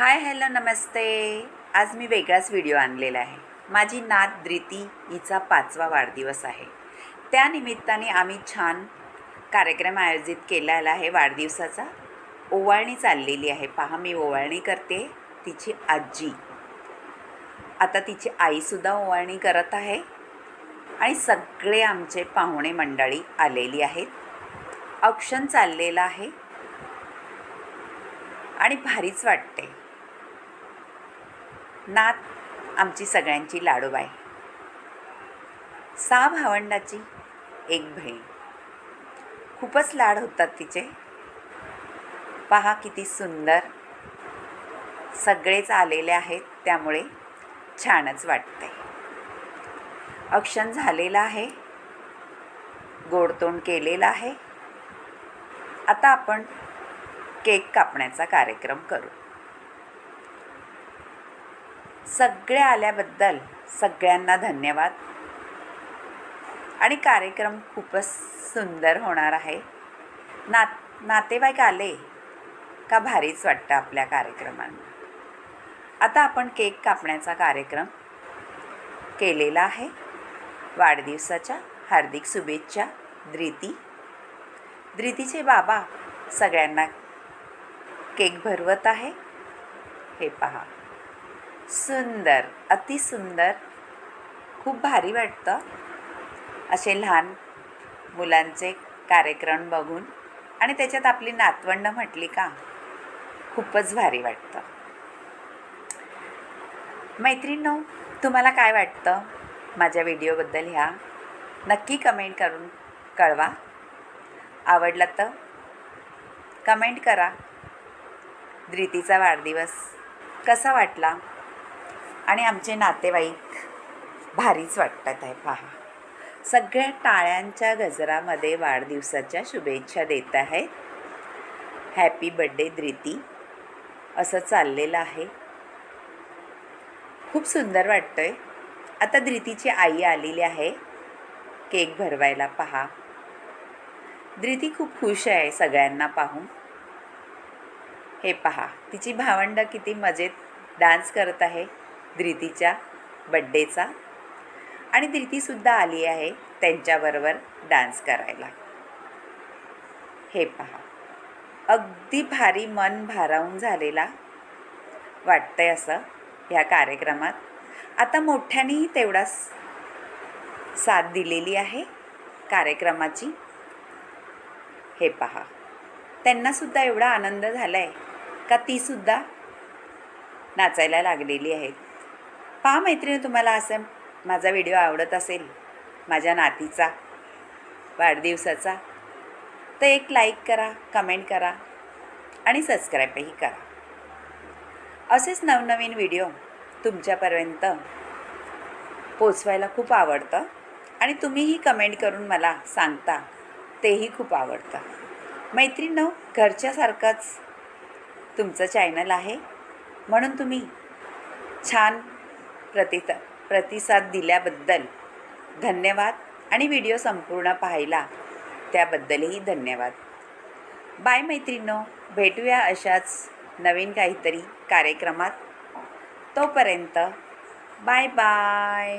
Hi hello नमस्ते. आज मी वेगळाच video आणलेला आहे. माझी नात द्रिती हिचा पाचवा वाढदिवस आहे. त्यानिमित्ताने आम्ही छान कार्यक्रम आयोजित केलेला आहे वाढदिवसाचा. ओवाळणी चाललेली आहे. पहा मी ओवाळणी करते तिची आजी. आता तिची आईसुद्धा ओवाळणी करत आहे. आणि सगळे आमचे पाहुणे मंडळी आलेली आहेत. औक्षण चाललेलं आहे. आणि भारीच वाटते. नात आमची सगळ्यांची लाडोबाई. सहा भावंडाची एक बहीण. खूपच लाड होतात तिचे. पहा किती सुंदर सगळेच आलेले आहेत त्यामुळे छानच वाटते औक्षण झालेलं आहे. गोडतोंड केलेलं आहे. आता आपण केक कापण्याचा कार्यक्रम करू. सगळे आल्याबद्दल सगळ्यांना धन्यवाद. आणि कार्यक्रम खूपच सुंदर होणार आहे. नात नातेवाईक आले का भारीच वाटतं आपल्या कार्यक्रमांना. आता आपण केक कापण्याचा कार्यक्रम केलेला आहे. वाढदिवसाच्या हार्दिक शुभेच्छा द्रिती द्रितीचे बाबा सगळ्यांना केक भरवत आहे. हे पहा. सुंदर अतिसुंदर खूप भारी वाटतं. असे लहान मुलांचे कार्यक्रम बघून आणि त्याच्यात आपली नातवंड म्हटली का खूपच भारी वाटतं. मैत्रिणींनो तुम्हाला काय वाटतं? माझ्या व्हिडिओबद्दल ह्या. नक्की कमेंट करून कळवा. आवडला तर कमेंट करा. द्रितीचा वाढदिवस कसा वाटला? आणि आमचे नातेवाईक भारीच वाटतात आहे पहा. सगळ्या टाळ्यांच्या गजरामध्ये वाढदिवसाच्या शुभेच्छा देत आहेत. हॅपी बड्डे द्रिती असं चाललेलं आहे. खूप सुंदर वाटतं आहे आता द्रितीची आई आलेली आहे. केक भरवायला पहा. द्रिती खूप खुश आहे सगळ्यांना पाहून. हे पहा तिची भावंड किती मजेत डान्स करत आहे. धृतीच्या बड्डेचा आणि धृतीसुद्धा आली आहे त्यांच्याबरोबर डान्स करायला. हे पहा. अगदी भारी मन भारावून झालेला वाटतंय असं ह्या कार्यक्रमात. आता मोठ्यानेही तेवढाच साथ दिलेली आहे कार्यक्रमाची. हे पहा. त्यांनासुद्धा एवढा आनंद झाला आहे का तीसुद्धा नाचायला लागलेली आहेत. पहा मैत्रिणी तुम्हाला असं माझा व्हिडिओ आवडत असेल माझ्या नातीचा वाढदिवसाचा तर एक लाईक करा कमेंट करा आणि सबस्क्राईबही करा. असेच नवनवीन व्हिडिओ तुमच्यापर्यंत पोचवायला खूप आवडतं आणि तुम्हीही कमेंट करून मला सांगता तेही खूप आवडतं. मैत्रिणींनो घरच्यासारखंच तुमचं चॅनल आहे म्हणून तुम्ही छान प्रतिसा प्रतिसाद दिल्याबद्दल धन्यवाद आणि व्हिडिओ संपूर्ण पाहायला त्याबद्दलही धन्यवाद. बाय मैत्रिणो भेटूया अशाच नवीन काहीतरी कार्यक्रमात. तोपर्यंत बाय बाय.